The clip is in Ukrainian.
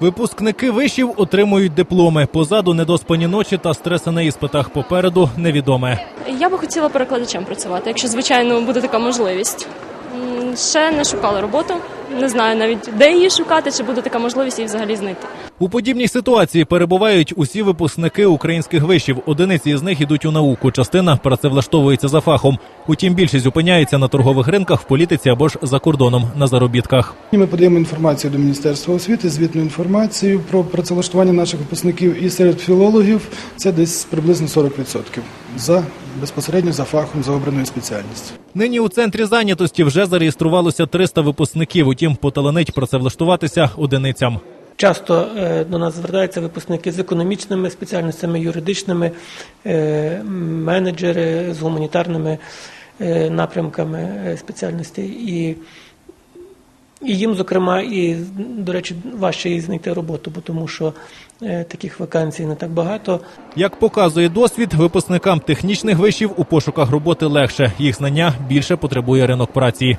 Випускники вишів отримують дипломи. Позаду недоспані ночі та стреси на іспитах. Попереду невідоме. Я би хотіла перекладачем працювати, якщо звичайно буде така можливість. Ще не шукала роботу, не знаю навіть де її шукати, чи буде така можливість її взагалі знайти. У подібній ситуації перебувають усі випускники українських вишів. Одиниці з них ідуть у науку. Частина працевлаштовується за фахом. Утім, більшість опиняється на торгових ринках, в політиці або ж за кордоном на заробітках. Ми подаємо інформацію до Міністерства освіти, звітну інформацію про працевлаштування наших випускників. І серед філологів це десь приблизно 40% за безпосередньо за фахом, за обраною спеціальністю. Нині у центрі зайнятості вже зареєструвалося 300 випускників. Утім, поталанить працевлаштуватися одиницям. Часто е, до нас звертаються випускники з економічними спеціальностями, юридичними, е, менеджери з гуманітарними е, напрямками спеціальностей. І, і їм, зокрема, і, до речі, важче і знайти роботу, бо тому що е, таких вакансій не так багато. Як показує досвід, випускникам технічних вишів у пошуках роботи легше. Їх знання більше потребує ринок праці.